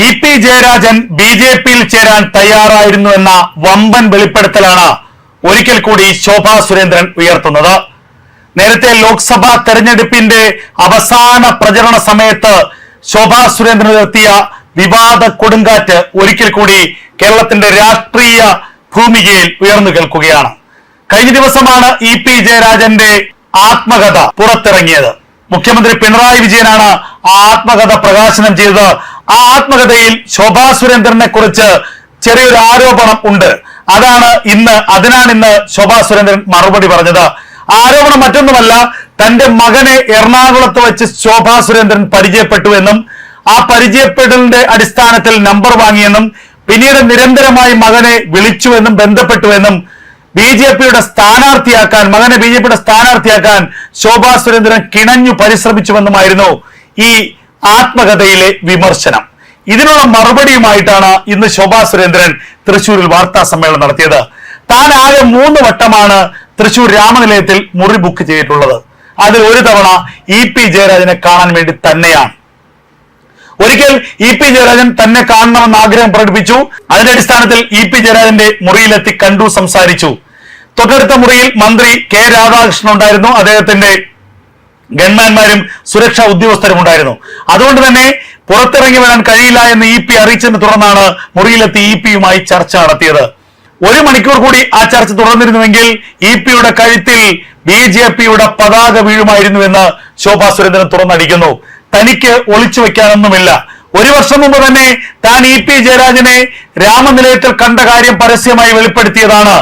E P Jayarajan B J പിയിൽ ചേരാൻ തയ്യാറായിരുന്നു എന്ന വമ്പൻ വെളിപ്പെടുത്തലാണ് ഒരിക്കൽ കൂടി ശോഭാ സുരേന്ദ്രൻ ഉയർത്തുന്നത്. നേരത്തെ ലോക്സഭാ തെരഞ്ഞെടുപ്പിന്റെ അവസാന പ്രചരണ സമയത്ത് ശോഭാ സുരേന്ദ്രൻ ഉയർത്തിയ വിവാദ കൊടുങ്കാറ്റ് ഒരിക്കൽ കൂടി കേരളത്തിന്റെ രാഷ്ട്രീയ ഭൂമികയിൽ ഉയർന്നു കേൾക്കുകയാണ്. കഴിഞ്ഞ ദിവസമാണ് ഇ പി ജയരാജന്റെ ആത്മകഥ പുറത്തിറങ്ങിയത്. മുഖ്യമന്ത്രി പിണറായി വിജയനാണ് ആ ആത്മകഥ പ്രകാശനം ചെയ്തത്. ആ ആത്മകഥയിൽ ശോഭാ സുരേന്ദ്രനെ കുറിച്ച് ചെറിയൊരു ആരോപണം ഉണ്ട്. അതാണ് ഇന്ന് അതിനാണ് ഇന്ന് ശോഭാ സുരേന്ദ്രൻ മറുപടി പറഞ്ഞത്. ആരോപണം മറ്റൊന്നുമല്ല തന്റെ മകനെ എറണാകുളത്ത് വെച്ച് ശോഭാ സുരേന്ദ്രൻ പരിചയപ്പെട്ടു എന്നും ആ പരിചയപ്പെടലിന്റെ അടിസ്ഥാനത്തിൽ നമ്പർ വാങ്ങിയെന്നും പിന്നീട് നിരന്തരമായി മകനെ വിളിച്ചുവെന്നും ബന്ധപ്പെട്ടുവെന്നും ബി ജെ പിയുടെ സ്ഥാനാർത്ഥിയാക്കാൻ മകനെ ബി ജെ പിയുടെ സ്ഥാനാർത്ഥിയാക്കാൻ ശോഭാ സുരേന്ദ്രൻ കിണഞ്ഞു പരിശ്രമിച്ചുവെന്നുമായിരുന്നു ഈ ആത്മകഥയിലെ വിമർശനം. ഇതിനുള്ള മറുപടിയുമായിട്ടാണ് ഇന്ന് ശോഭാ സുരേന്ദ്രൻ തൃശൂരിൽ വാർത്താ സമ്മേളനം നടത്തിയത്. താൻ ആകെ മൂന്ന് വട്ടമാണ് തൃശൂർ രാമനിലയത്തിൽ മുറി ബുക്ക് ചെയ്തിട്ടുള്ളത്. അതിൽ ഒരു തവണ ഇ പി ജയരാജനെ കാണാൻ വേണ്ടി തന്നെയാണ്. ഒരിക്കൽ ഇ പി ജയരാജൻ തന്നെ കാണണമെന്ന് ആഗ്രഹം പ്രകടിപ്പിച്ചു. അതിന്റെ അടിസ്ഥാനത്തിൽ ഇ പി ജയരാജന്റെ മുറിയിലെത്തി കണ്ടു സംസാരിച്ചു. തൊട്ടടുത്ത മുറിയിൽ മന്ത്രി കെ രാധാകൃഷ്ണൻ ഉണ്ടായിരുന്നു. അദ്ദേഹത്തിന്റെ ഗൺമാന്മാരും സുരക്ഷാ ഉദ്യോഗസ്ഥരും ഉണ്ടായിരുന്നു. അതുകൊണ്ട് തന്നെ പുറത്തിറങ്ങി വരാൻ കഴിയില്ല എന്ന് ഇ പി അറിയിച്ചതിനെ തുടർന്നാണ് മുറിയിലെത്തി ഇ പിയുമായി ചർച്ച നടത്തിയത്. ഒരു മണിക്കൂർ കൂടി ആ ചർച്ച തുടർന്നിരുന്നുവെങ്കിൽ ഇ പിയുടെ കഴുത്തിൽ ബി ജെ പിയുടെ പതാക വീഴുമായിരുന്നുവെന്ന് ശോഭാ സുരേന്ദ്രൻ തുറന്നടിക്കുന്നു. തനിക്ക് ഒളിച്ചു വെക്കാനൊന്നുമില്ല ഒരു വർഷം മുമ്പ് തന്നെ താൻ ഇ പി ജയരാജനെ രാമനിലയത്തിൽ കണ്ട കാര്യം പരസ്യമായി വെളിപ്പെടുത്തിയതാണ്.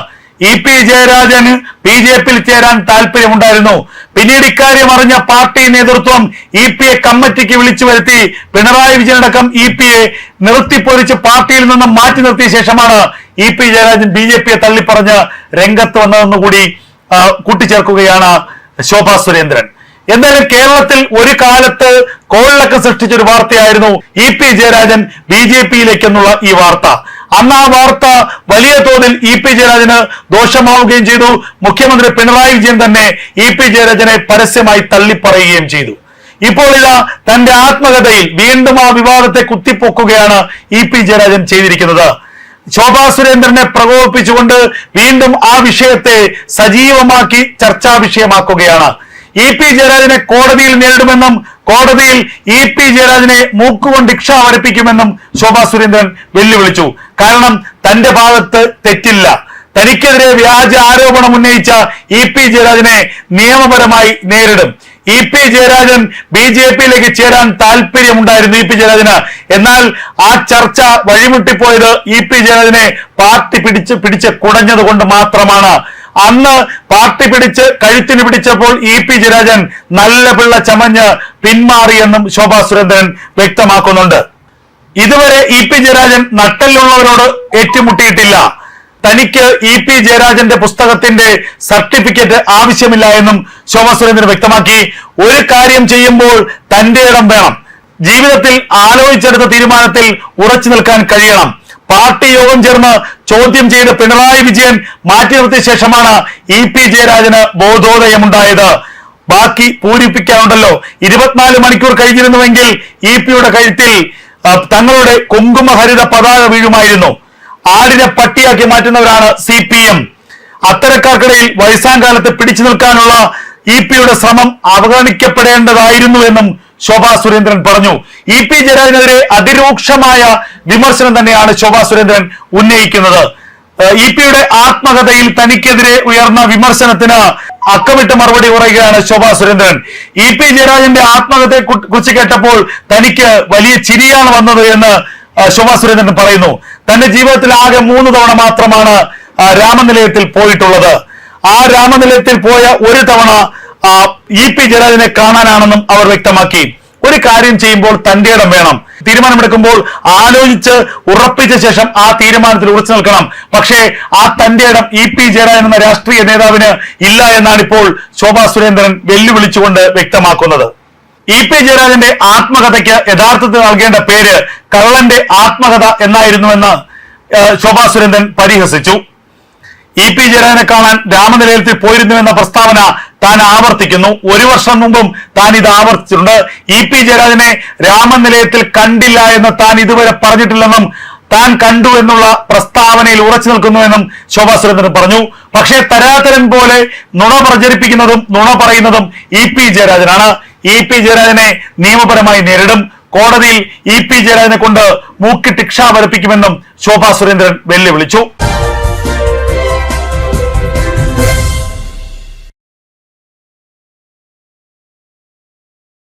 ഇ പി ജയരാജന് ബി ജെ പിയിൽ ചേരാൻ താല്പര്യമുണ്ടായിരുന്നു. പിന്നീട് ഇക്കാര്യം അറിഞ്ഞ പാർട്ടി നേതൃത്വം ഇ പി എ കമ്മിറ്റിക്ക് വിളിച്ചു വരുത്തി പിണറായി വിജയനടക്കം ഇ പി എ നിർത്തിപ്പൊരിച്ച് പാർട്ടിയിൽ നിന്ന് മാറ്റി നിർത്തിയ ശേഷമാണ് E P Jayarajan B J പിയെ തള്ളിപ്പറഞ്ഞ് രംഗത്ത് വന്നതെന്ന് കൂടി കൂട്ടിച്ചേർക്കുകയാണ് ശോഭാ സുരേന്ദ്രൻ. എന്തായാലും കേരളത്തിൽ ഒരു കാലത്ത് കോളിളക്കം സൃഷ്ടിച്ച ഒരു വാർത്തയായിരുന്നു E P Jayarajan B J പിയിലേക്കെന്നുള്ള ഈ വാർത്ത. അന്ന് ആ വാർത്ത വലിയ തോതിൽ ഇ പി ജയരാജന് ദോഷമാവുകയും ചെയ്തു. മുഖ്യമന്ത്രി പിണറായി വിജയൻ തന്നെ ഇ പി ജയരാജനെ പരസ്യമായി തള്ളിപ്പറയുകയും ചെയ്തു. ഇപ്പോൾ ഇതാ തന്റെ ആത്മകഥയിൽ വീണ്ടും ആ വിവാദത്തെ കുത്തിപ്പൊക്കുകയാണ് ഇ പി ജയരാജൻ ചെയ്തിരിക്കുന്നത്. ശോഭാ സുരേന്ദ്രനെ പ്രകോപിപ്പിച്ചുകൊണ്ട് വീണ്ടും ആ വിഷയത്തെ സജീവമാക്കി ചർച്ചാ വിഷയമാക്കുകയാണ്. ഇ പി ജയരാജനെ കോടതിയിൽ നേരിടുമെന്നും കോടതിയിൽ ഇ പി ജയരാജനെ മൂക്കുകൊണ്ട് ഇക്ഷ വരപ്പിക്കുമെന്നും ശോഭാ സുരേന്ദ്രൻ വെല്ലുവിളിച്ചു. കാരണം തന്റെ ഭാഗത്ത് തെറ്റില്ല. തനിക്കെതിരെ വ്യാജ ആരോപണം ഉന്നയിച്ച ഇ പി ജയരാജനെ നിയമപരമായി നേരിടും. E P Jayarajan B J പിയിലേക്ക് ചേരാൻ താല്പര്യമുണ്ടായിരുന്നു ഇ പി ജയരാജന്. എന്നാൽ ആ ചർച്ച വഴിമുട്ടിപ്പോയത് ഇ പി ജയരാജനെ പാർട്ടി പിടിച്ച് പിടിച്ച് കുടഞ്ഞത് കൊണ്ട് മാത്രമാണ്. അന്ന് പാർട്ടി പിടിച്ച് കഴുത്തിന് പിടിച്ചപ്പോൾ ഇ പി ജയരാജൻ നല്ല പിള്ള ചമഞ്ഞ് പിന്മാറിയെന്നും ശോഭാ സുരേന്ദ്രൻ വ്യക്തമാക്കുന്നുണ്ട്. ഇതുവരെ ഇ പി ജയരാജൻ നട്ടലുള്ളവരോട് ഏറ്റുമുട്ടിയിട്ടില്ല. തനിക്ക് ഇ പി ജയരാജന്റെ പുസ്തകത്തിന്റെ സർട്ടിഫിക്കറ്റ് ആവശ്യമില്ല എന്നും ശോഭാ സുരേന്ദ്രൻ വ്യക്തമാക്കി. ഒരു കാര്യം ചെയ്യുമ്പോൾ തന്റെ ഇടം വേണം. ജീവിതത്തിൽ ആലോചിച്ചെടുത്ത തീരുമാനത്തിൽ ഉറച്ചു നിൽക്കാൻ കഴിയണം. പാർട്ടി യോഗം ചേർന്ന് ചോദ്യം ചെയ്ത് പിണറായി വിജയൻ മാറ്റി നിർത്തിയ ശേഷമാണ് ഇ പി ജയരാജന് ബോധോദയമുണ്ടായത്. ബാക്കി പൂരിപ്പിക്കാനുണ്ടല്ലോ. ഇരുപത്തിനാല് മണിക്കൂർ കഴിഞ്ഞിരുന്നുവെങ്കിൽ ഇ പിയുടെ കഴുത്തിൽ തങ്ങളുടെ കുങ്കുമഹരിത പതാക വീഴുമായിരുന്നു. ആടിനെ പട്ടിയാക്കി മാറ്റുന്നവരാണ് സി പി എം. അത്തരക്കാർക്കിടയിൽ വയസ്സാം കാലത്ത് പിടിച്ചു നിൽക്കാനുള്ള ഇ പിയുടെ ശ്രമം അവഗണിക്കപ്പെടേണ്ടതായിരുന്നു എന്നും ശോഭാ സുരേന്ദ്രൻ പറഞ്ഞു. ഇ പി ജയരാജനെതിരെ അതിരൂക്ഷമായ വിമർശനം തന്നെയാണ് ശോഭാ സുരേന്ദ്രൻ ഉന്നയിക്കുന്നത്. ഇ പിയുടെ ആത്മകഥയിൽ തനിക്കെതിരെ ഉയർന്ന വിമർശനത്തിന് അക്കമിട്ട് മറുപടി പറയുകയാണ് ശോഭാ സുരേന്ദ്രൻ. ഇ പി ജയരാജന്റെ ആത്മകഥയെ കുറിച്ച് കേട്ടപ്പോൾ തനിക്ക് വലിയ ചിരിയാണ് വന്നത് എന്ന് ശോഭാ സുരേന്ദ്രൻ പറയുന്നു. തന്റെ ജീവിതത്തിൽ ആകെ മൂന്ന് തവണ മാത്രമാണ് രാമനിലയത്തിൽ പോയിട്ടുള്ളത്. ആ രാമനിലയത്തിൽ പോയ ഒരു തവണ ഇ പി ജയരാജനെ കാണാനാണെന്നും അവർ വ്യക്തമാക്കി. ഒരു കാര്യം ചെയ്യുമ്പോൾ തന്റെ ഇടം വേണം. തീരുമാനമെടുക്കുമ്പോൾ ആലോചിച്ച് ഉറപ്പിച്ച ശേഷം ആ തീരുമാനത്തിൽ ഉറച്ചു നിൽക്കണം. പക്ഷേ ആ തന്റെ ഇടം ഇ പി ജയരാജൻ എന്ന രാഷ്ട്രീയ നേതാവിന് ഇല്ല എന്നാണ് ഇപ്പോൾ ശോഭാ സുരേന്ദ്രൻ വെല്ലുവിളിച്ചുകൊണ്ട് വ്യക്തമാക്കുന്നത്. ഇ പി ജയരാജന്റെ ആത്മകഥയ്ക്ക് യഥാർത്ഥത്തിൽ നൽകേണ്ട പേര് കള്ളന്റെ ആത്മകഥ എന്നായിരുന്നുവെന്ന് ശോഭാ സുരേന്ദ്രൻ പരിഹസിച്ചു. ഇ പി ജയരാജനെ കാണാൻ രാമനിലയത്തിൽ പോയിരുന്നുവെന്ന പ്രസ്താവന താൻ ആവർത്തിക്കുന്നു. ഒരു വർഷം മുമ്പും താൻ ഇത് ആവർത്തിച്ചിട്ടുണ്ട്. ഇ പി ജയരാജനെ രാമനിലയത്തിൽ കണ്ടില്ല എന്ന് താൻ ഇതുവരെ പറഞ്ഞിട്ടില്ലെന്നും താൻ കണ്ടു എന്നുള്ള പ്രസ്താവനയിൽ ഉറച്ചു നിൽക്കുന്നുവെന്നും ശോഭാ സുരേന്ദ്രൻ പറഞ്ഞു. പക്ഷേ തരാതരൻ പോലെ നുണ പ്രചരിപ്പിക്കുന്നതും നുണ പറയുന്നതും ഇ പി ജയരാജനാണ്. ഇ പി ജയരാജനെ നിയമപരമായി നേരിടും. കോടതിയിൽ ഇ പി ജയരാജനെ കൊണ്ട് മൂക്കിട്ട് ഭിക്ഷ വരപ്പിക്കുമെന്നും ശോഭാ സുരേന്ദ്രൻ വെല്ലുവിളിച്ചു.